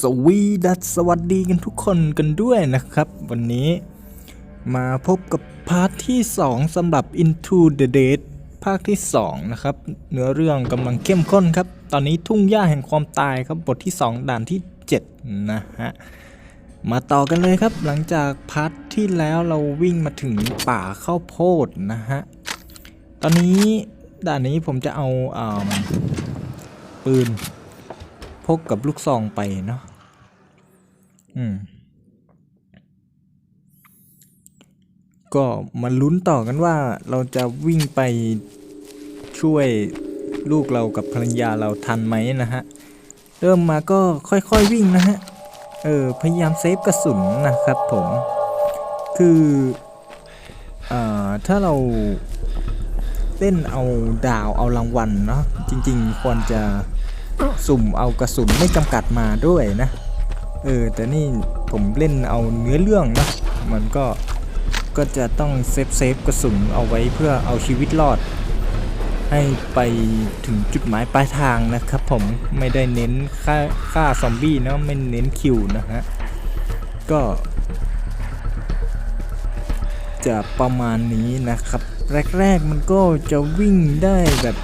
สวีดัสสวัสดีกันทุกคนกันด้วยนะครับ วันนี้มาพบกับพาร์ทที่ 2สำหรับ Into the Dead ภาคที่ 2 นะครับ เนื้อเรื่องกำลังเข้มข้นครับ ตอนนี้ทุ่งหญ้าแห่งความตายครับ บทที่ 2 ด่านที่ 7 นะฮะ มาต่อกันเลยครับ หลังจากพาร์ทที่แล้วเราวิ่งมาถึงป่าข้าวโพดนะฮะ ตอนนี้ด่านนี้ผมจะเอาอ่าปืน พกกับลูกซองไปเนาะอืม ก็มาลุ้นต่อกันว่าเราจะวิ่งไปช่วยลูกเรากับภรรยาเราทันไหมนะฮะ เริ่มมาก็ค่อยๆวิ่งนะฮะ เออ พยายามเซฟกระสุนนะครับผม คืออ่าถ้าเราเล่นเอาดาวเอารางวัลเนาะจริง ๆ ควรจะ สุ่มเอากระสุนไม่จำกัดมาด้วยนะ เออ แต่นี่ผมเล่นเอาเนื้อเรื่องนะ มันก็ก็จะต้องเซฟเซฟกระสุนเอาไว้เพื่อเอาชีวิตรอด ให้ไปถึงจุดหมายปลายทางนะครับผมไม่ได้เน้นฆ่าฆ่าซอมบี้นะไม่เน้นคิวนะฮะ ก็จะประมาณนี้นะครับ แรก ๆ มันก็จะวิ่งได้แบบ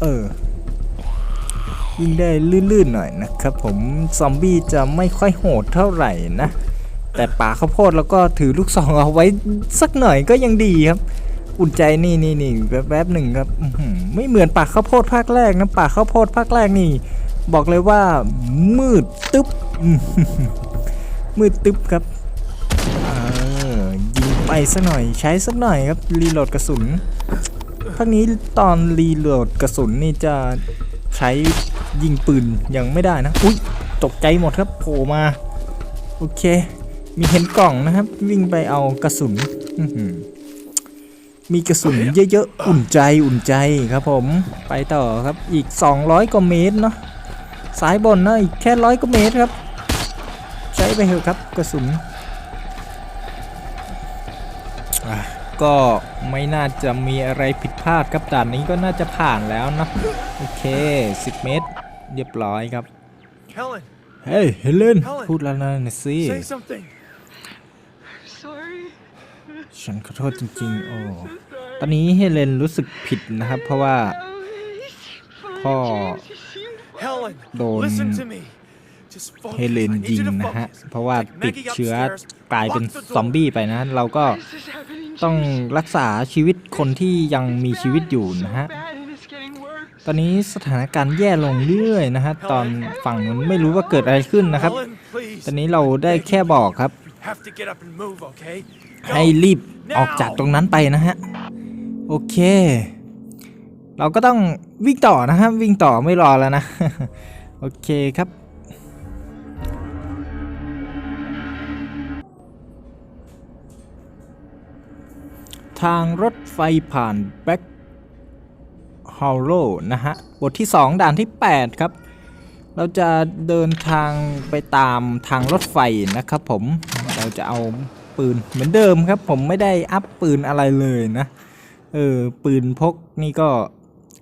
เออวิ่งได้ลื่นๆหน่อยนะครับผมซอมบี้จะไม่ค่อยโหดเท่าไหร่นะ แต่ป่าข้าวโพดแล้วก็ถือลูกซองเอาไว้สักหน่อยก็ยังดีครับ อุ่นใจนี่นี่นี่แป๊บๆหนึ่งครับไม่เหมือนป่าข้าวโพดภาคแรกนะป่าข้าวโพดภาคแรกนี่ บอกเลยว่า มืดตึ๊บมืดตึ๊บครับยิงไปสักหน่อยใช้สักหน่อยครับรีโหลดกระสุน ภาคนี้ตอนรีโหลดกระสุนนี่จะใช้ยิงปืนยังไม่ได้นะ อุ้ยตกใจหมดครับโผล่มา โอเค มีเห็นกล่องนะครับ วิ่งไปเอากระสุนมีกระสุนเยอะๆ อุ่นใจอุ่นใจครับผม ไปต่อครับอีก 200กว่าเมตรเนาะซ้ายบนนะอีกแค่ร้อยกว่าเมตรครับ ใช้ไปเถอะครับกระสุนอะ ก็ไม่น่าจะมีอะไรผิดพลาดครับด่านนี้ก็น่าจะผ่านแล้วนะโอเค 10 เมตร เรียบร้อยครับ Helen, เฮ้ยเฮเลน Helen พูดแล้วนะหน่อยสิ say something. Sorry. ฉันขอโทษจริงๆโอ้ตอนนี้เฮเลนรู้สึกผิดนะครับ เพราะว่าพ่อ Helen, Đồn listen to me. Just เฮเลนยิงนะฮะ เพราะว่าติดเชื้อกลายเป็นซอมบี้ไปนะ เราก็ต้องรักษาชีวิตคนที่ยังมีชีวิตอยู่นะฮะ ตอนนี้สถานการณ์แย่ลงเรื่อยนะฮะ ตอนฝั่งนู้นไม่รู้ว่าเกิดอะไรขึ้นนะครับ ตอนนี้เราได้แค่บอกครับ ให้รีบออกจากตรงนั้นไปนะฮะ โอเค เราก็ต้องวิ่งต่อนะครับวิ่งต่อไม่รอแล้วนะ โอเคครับ ทางรถไฟผ่านแบ็คฮอลโลนะฮะ บทที่ 2 ด่านที่ 8 ครับ เราจะเดินทางไปตามทางรถไฟนะครับผม เราจะเอาปืนเหมือนเดิมครับ ผมไม่ได้อัพปืนอะไรเลยนะ เออ ปืนพกนี่ก็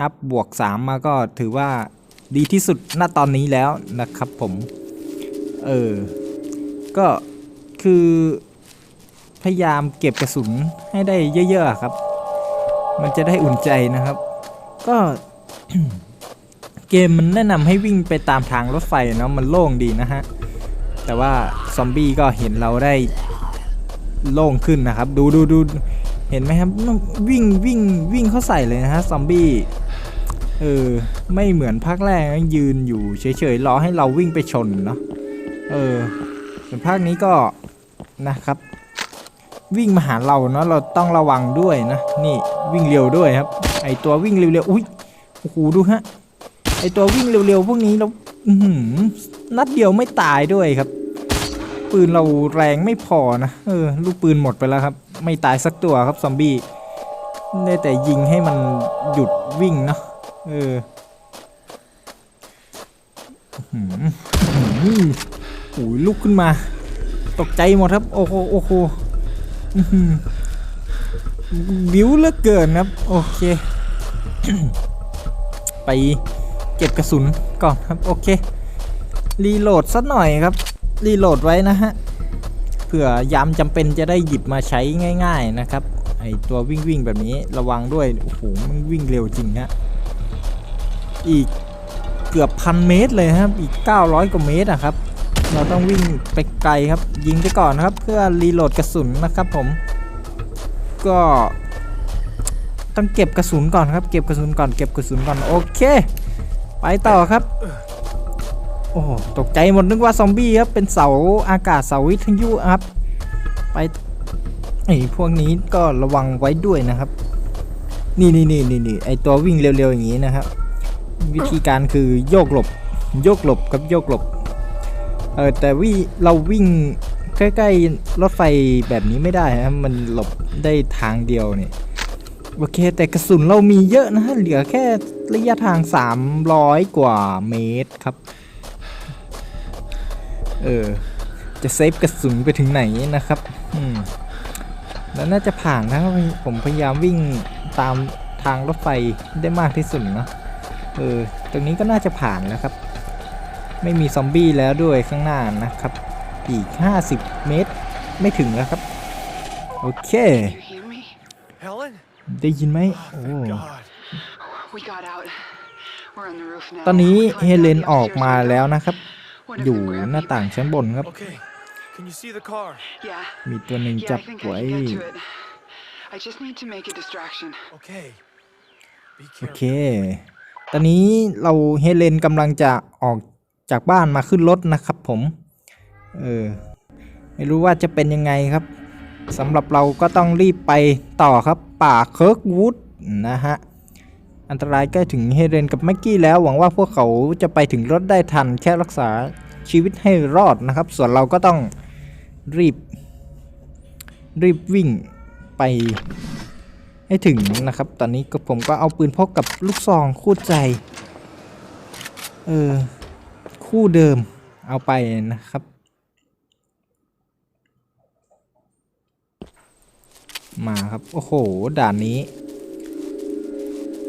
อัพบวก 3 มาก็ถือว่าดีที่สุดณตอนนี้แล้วนะครับผม เออ ก็คือ พยายามเก็บกระสุนให้ได้เยอะๆครับ มันจะได้อุ่นใจนะครับ ก็เกมมันแนะนำให้วิ่งไปตามทางรถไฟเนาะมันโล่งดีนะฮะ แต่ว่าซอมบี้ก็เห็นเราได้โล่งขึ้นนะครับ ดูดูดูเห็นไหมครับวิ่งวิ่งวิ่งเข้าใส่เลยนะฮะซอมบี้เออไม่เหมือนภาคแรกยืนอยู่เฉยๆรอให้เราวิ่งไปชนเนาะเออส่วนภาคนี้ก็นะครับ วิ่งมาหาเราเนาะเราต้องระวังด้วยนะนี่วิ่งเร็วด้วยครับ ไอตัววิ่งเร็วๆอุ้ยโอ้โหดูฮะไอตัววิ่งเร็วๆพวกนี้เราอื้อหือนัดเดียวไม่ตายด้วยครับ ปืนเราแรงไม่พอนะเออลูกปืนหมดไปแล้วครับ ไม่ตายสักตัวครับซอมบี้ได้แต่ยิงให้มันหยุดวิ่งเนาะเออหืออื้อหือโอ้ยลุกขึ้นมา ตกใจหมดครับ โอ้โหโอ้โห อื้อหือบิวเลือเกินครับ โอเค ไปเก็บกระสุนก่อนครับ โอเค รีโหลดสักหน่อยครับ รีโหลดไว้นะฮะ เผื่อยามจำเป็นจะได้หยิบมาใช้ง่าย ๆนะครับ ไอตัววิ่งวิ่งแบบนี้ระวังด้วย โอ้โห มันวิ่งเร็วจริงฮะอีกเกือบพันเมตรเลยครับ อีก 900 กว่าเมตรอะครับ เราต้องวิ่งไปไกลครับ ยิงไปก่อนนะครับเพื่อรีโหลดกระสุนนะครับผม ก็ต้องเก็บกระสุนก่อนครับ เก็บกระสุนก่อนเก็บกระสุนก่อนโอเค ไปต่อครับ โอ้ตกใจหมดนึกว่าซอมบี้ครับเป็นเสาอากาศเสาวิทยุครับ ไปไอ้พวกนี้ก็ระวังไว้ด้วยนะครับ นี่นี่นี่นี่นี่ไอตัววิ่งเร็วๆอย่างนี้นะครับ วิธีการคือโยกหลบ โยกหลบกับโยกหลบ เออแต่วิเราวิ่งใกล้ๆรถไฟแบบนี้ไม่ได้นะมันหลบได้ทางเดียวเนี่ยโอเค แต่กระสุนเรามีเยอะนะฮะเหลือแค่ระยะทาง 300 กว่าเมตรครับ เออ จะเซฟกระสุนไปถึงไหนนะครับ อืมแล้วน่าจะผ่านนะครับผมพยายามวิ่งตามทางรถไฟได้มากที่สุดเนอะเออ ตรงนี้ก็น่าจะผ่านแล้วครับ ไม่มีซอมบี้แล้วด้วยข้างหน้านะครับ อีก 50 เมตร ไม่ถึงแล้วครับ โอเค You hear me? Helen? ได้ยินไหม Oh, โอ้ thank God. We got out. We're on the roof now. ตอนนี้ Would you like เฮ to เล have น the ออก upstairs มา window? แล้วนะครับ One of อยู่ them grabbed หน้า me ต่าง back. ชั้นบนครับ Okay. Can you see the car? Yeah. มีตัวหนึ่ง Yeah, จับ I think ไว้ I can get to it. I just need to make a distraction. Okay. Be โอเค careful. ตอนนี้เราเฮเลนกำลังจะออก จากบ้านมาขึ้นรถนะครับผม เออ ไม่รู้ว่าจะเป็นยังไงครับสำหรับเราก็ต้องรีบไปต่อครับ ป่าเคิร์กวูดนะฮะ อันตรายใกล้ถึงเฮเลนกับแม็กกี้แล้วหวังว่าพวกเขาจะไปถึงรถได้ทันแค่รักษาชีวิตให้รอดนะครับ ส่วนเราก็ต้องรีบ รีบวิ่งไปให้ถึงนะครับ ตอนนี้ก็ผมก็เอาปืนพกกับลูกซองคู่ใจ เออ คู่เดิมเอาไปนะครับ มาครับ โอ้โห ด่านนี้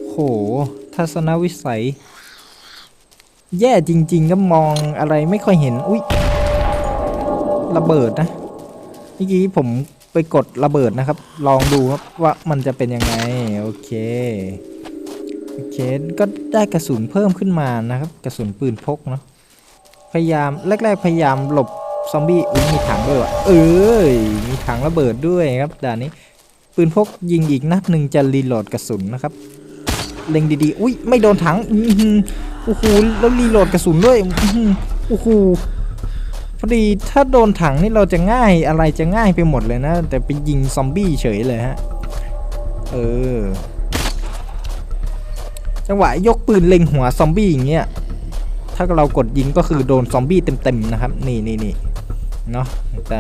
โห ทัศนวิสัย แย่จริง ๆ ก็มองอะไรไม่ค่อยเห็น อุ๊ยระเบิดนะเมื่อกี้ผมไปกดระเบิดนะครับ ลองดูครับว่ามันจะเป็นยังไง โอเค โอเค ก็ได้กระสุนเพิ่มขึ้นมานะครับ กระสุนปืนพกเนาะ พยายามแรกๆพยายามหลบซอมบี้อุ้ยมีถังด้วยวะเอ้ยมีถังระเบิดด้วยครับด่านนี้ปืนพกยิงอีกนัดหนึ่งจะรีโหลดกระสุนนะครับเล็งดีๆอุ้ยไม่โดนถังอื้อหือโอ้โหแล้วรีโหลดกระสุนด้วยอื้หือโอ้โหพอดีถ้าโดนถังนี่เราจะง่ายอะไรจะง่ายไปหมดเลยนะ แต่ไปยิงซอมบี้เฉยเลยฮะเออจังหวะยกปืนเล็งหัวซอมบี้อย่างเงี้ย ถ้าเรากดยิงก็คือโดนซอมบี้เต็มๆนะครับ นี่นี่นี่เนาะแต่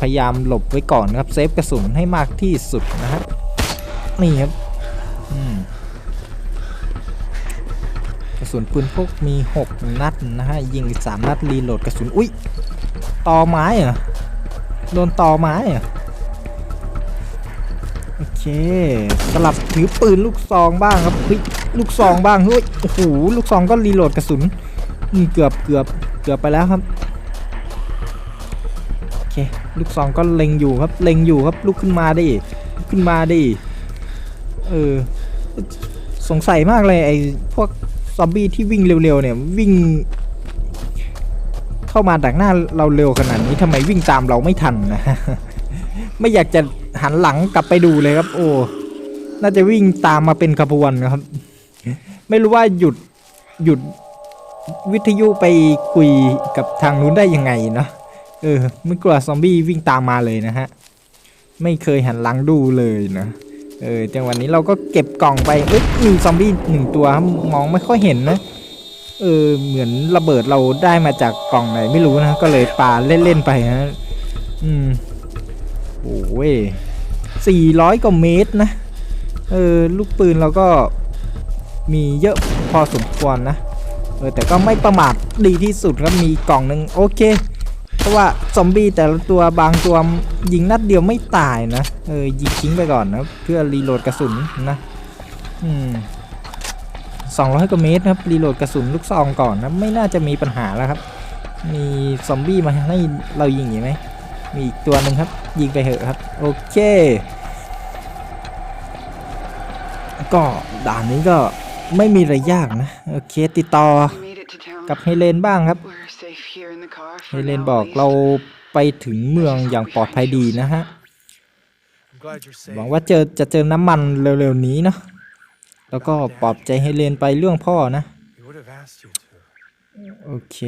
พยายามหลบไว้ก่อนนะครับเซฟกระสุนให้มากที่สุดนะครับนี่ครับกระสุนปืนพวกมี 6 นัดนะฮะยิง 3 นัดรีโหลดกระสุนอุ้ยตอไม้เหรอโดนตอไม้เหรอโอเคสลับถือปืนลูกซองบ้างครับเฮ้ยลูกซองบ้างเฮ้ยโอ้โหลูกซองก็รีโหลดกระสุน เกือบเกือบเกือบไปแล้วครับโอเคลูกซองก็เล็งอยู่ครับเล็งอยู่ครับลุกขึ้นมาดิลุกขึ้นมาดิเออสงสัยมากเลยไอ้พวกซอมบี้ที่วิ่งเร็วๆเนี่ยวิ่ง เข้ามาดักหน้าเราเร็วขนาดนี้ทำไมวิ่งตามเราไม่ทันนะไม่อยากจะหันหลังกลับไปดูเลยครับ โอ้น่าจะวิ่งตามมาเป็นขบวนนะครับ ไม่รู้ว่าหยุดหยุด วิทยุไปคุยกับทางนู้นได้ยังไงเนาะเออไม่กลัวซอมบี้วิ่งตามมาเลยนะฮะ ไม่เคยหันหลังดูเลยนะเออจังหวะนี้เราก็เก็บกล่องไปเอ้ยมีซอมบี้หนึ่งตัวมองไม่ค่อยเห็นนะเออเหมือนระเบิดเราได้มาจากกล่องไหนไม่รู้นะก็เลยปาเล่นๆไปนะอืมโอ้ยสี่ร้อยกว่าเมตรนะเออลูกปืนเราก็มีเยอะพอสมควรนะ เออแต่ก็ไม่ประมาทดีที่สุดครับมีกล่องหนึ่งโอเค เพราะว่าซอมบี้แต่ละตัวบางตัวยิงนัดเดียวไม่ตายนะเออยิงทิ้งไปก่อนนะเพื่อรีโหลดกระสุนนะอืม200กว่าเมตรครับรีโหลดกระสุนลูกซองก่อนนะไม่น่าจะมีปัญหาแล้วครับ มีซอมบี้มาให้เรายิงอยู่ไหมมีอีกตัวหนึ่งครับ ยิงไปเถอะครับ โอเค ก็ด่านนี้ก็ ไม่มีอะไรยากนะ โอเค ติดต่อ We made it to town. กับเฮเลนบ้างครับ We're safe here in the car เฮ for เลน now, บอก at least. เราไปถึงเมืองอย่างปลอดภัยดีนะฮะ I'm glad you're safe. หวังว่าเจอจะเจอน้ำมันเร็วๆนี้เนาะ แล้วก็ปลอบใจเฮเลนไปเรื่องพ่อนะ He would have asked you to. โอเค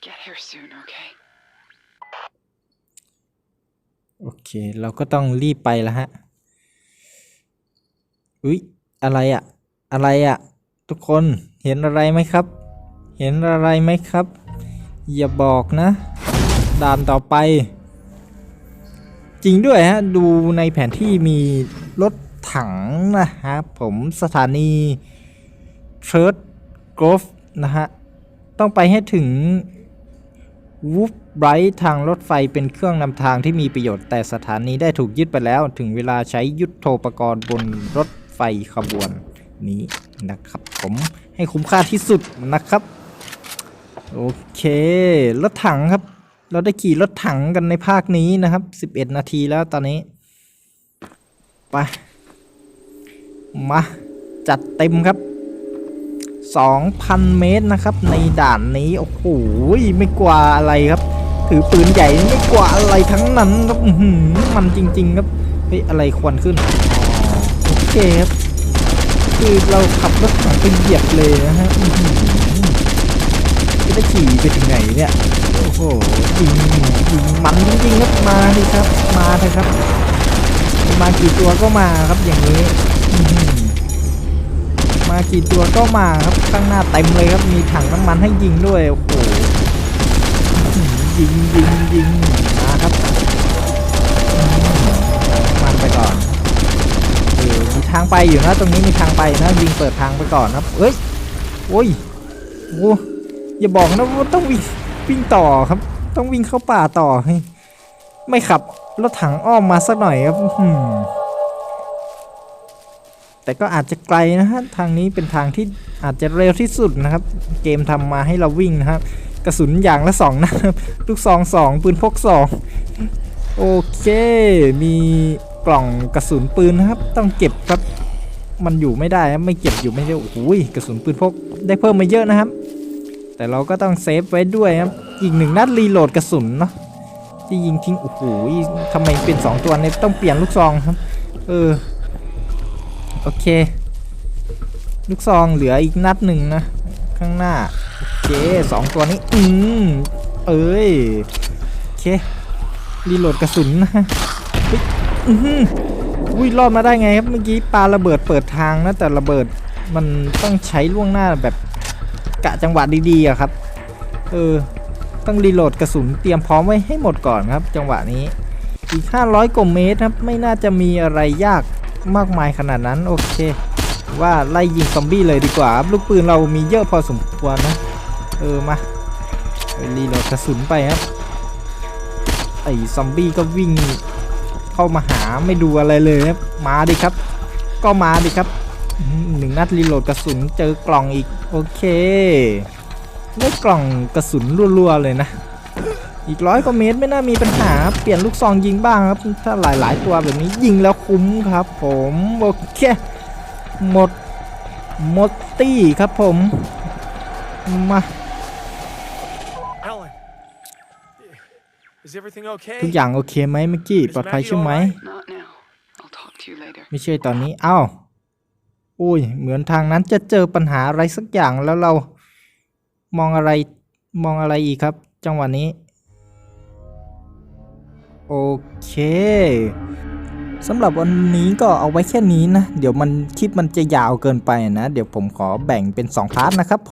get here soon, okay? โอเค เราก็ต้องรีบไปแล้วฮะ อุ๊ย อะไรอะอะไรอะทุกคนเห็นอะไรไหมครับ เห็นอะไรไหมครับ อย่าบอกนะ ด่านต่อไป จริงด้วยฮะ ดูในแผนที่มีรถถังนะครับผมสถานีเชิร์ดกรฟนะฮะ ต้องไปให้ถึง วูฟไบรท์ทางรถไฟเป็นเครื่องนำทางที่มีประโยชน์แต่สถานีได้ถูกยึดไปแล้ว ถึงเวลาใช้ยุทโธปกรณ์บนรถไฟขบวนนี้นะครับ ผมให้คุ้มค่าที่สุดนะครับ โอเค รถถังครับ เราได้ขี่รถถังกันในภาคนี้นะครับ 11 นาทีแล้วตอนนี้ ไป มา จัดเต็มครับ 2,000 เมตรนะครับ ในด่านนี้ โอ้โหไม่กลัวอะไรครับ ถือปืนใหญ่ไม่กลัวอะไรทั้งนั้นครับมันจริง ๆ ครับเฮ้ยอะไรควันขึ้นโอเคครับคือเราขับรถถังไปเหยียบเลยนะฮะอื้อหือจะได้ขี่ไปถึงไหนเนี่ยโอ้โหยิงยิงมันจริงๆครับมาดิครับ มาเถอะครับ มากี่ตัวก็มาครับอย่างนี้ มากี่ตัวก็มาครับข้างหน้าเต็มเลยครับมีถังน้ำมันให้ยิงด้วยโอ้โหยิงยิงยิงมาครับอื้อหือมันไปก่อนเออมีทางไปอยู่นะตรงนี้มีทางไปนะยิงเปิดทางไปก่อนครับเอ้ยโอ้ยโอ้อย่าบอกนะว่าต้องวิ่งวิ่งต่อครับ ต้องวิ่งเข้าป่าต่อให้ไม่ขับรถถังอ้อมมาสักหน่อยครับอื้อหือ แต่ก็อาจจะไกลนะฮะทางนี้เป็นทางที่อาจจะเร็วที่สุดนะครับ เกมทำมาให้เราวิ่งนะครับ กระสุนอย่างละสองนะครับลูกซองสองปืนพกสองโอเค มีกล่องกระสุนปืนนะครับ ต้องเก็บครับมันอยู่ไม่ได้ไม่เก็บอยู่ไม่ได้โอ้โหกระสุนปืนพกได้เพิ่มมาเยอะนะครับ แต่เราก็ต้องเซฟไว้ด้วยครับอีกหนึ่งนัดรีโหลดกระสุนเนาะที่ยิงทิ้งโอ้โหทำไมเป็นสองตัวเนี่ยต้องเปลี่ยนลูกซองครับ เออ โอเค ลูกซองเหลืออีกนัดหนึ่งนะ ข้างหน้า โอเคสองตัวนี้ อืมเอ้ย โอเค รีโหลดกระสุนนะฮ้ยอื้อหืออุ้ยรอดมาได้ไงครับ เมื่อกี้ปาระเบิดเปิดทางนะ แต่ระเบิดมันต้องใช้ล่วงหน้าแบบกะจังหวะดีๆอะครับ เออ ต้องรีโหลดกระสุนเตรียมพร้อมไว้ให้หมดก่อนครับ จังหวะนี้ อีก 500กว่าเมตรครับ ไม่น่าจะมีอะไรยาก มากมายขนาดนั้นโอเค ว่าไล่ยิงซอมบี้เลยดีกว่า ลูกปืนเรามีเยอะพอสมควรนะ เออมาไปรีโหลดกระสุนไปครับไอ้ซอมบี้ก็วิ่งเข้ามาหาไม่ดูอะไรเลยครับมาดิครับ ก็มาดิครับหนึ่งนัดรีโหลดกระสุนเจอกล่องอีก โอเคได้กล่องกระสุนรัวๆเลยนะ อีกร้อยกว่าเมตรไม่น่ามีปัญหา เปลี่ยนลูกซองยิงบ้างครับ ถ้าหลาย ๆ ตัวแบบนี้ยิงแล้วคุ้มครับ ผมโอเคหมดหมดตี้ครับผม มา Helen! Is everything okay? ทุกอย่างโอเคไหมเมื่อกี้ปลอดภัยใช่ไหม Not now. I'll talk to you later. ไม่ใช่ตอนนี้อ้าวอุ้ย เหมือนทางนั้นจะเจอปัญหาอะไรสักอย่างแล้วเรามองอะไรมองอะไรอีกครับ จังหวะนี้ โอเคสำหรับวันนี้ก็เอาไว้แค่นี้นะ เดี๋ยวมันคลิปมันจะยาวเกินไปนะ เดี๋ยวผมขอแบ่งเป็น 2 พาร์ทนะครับ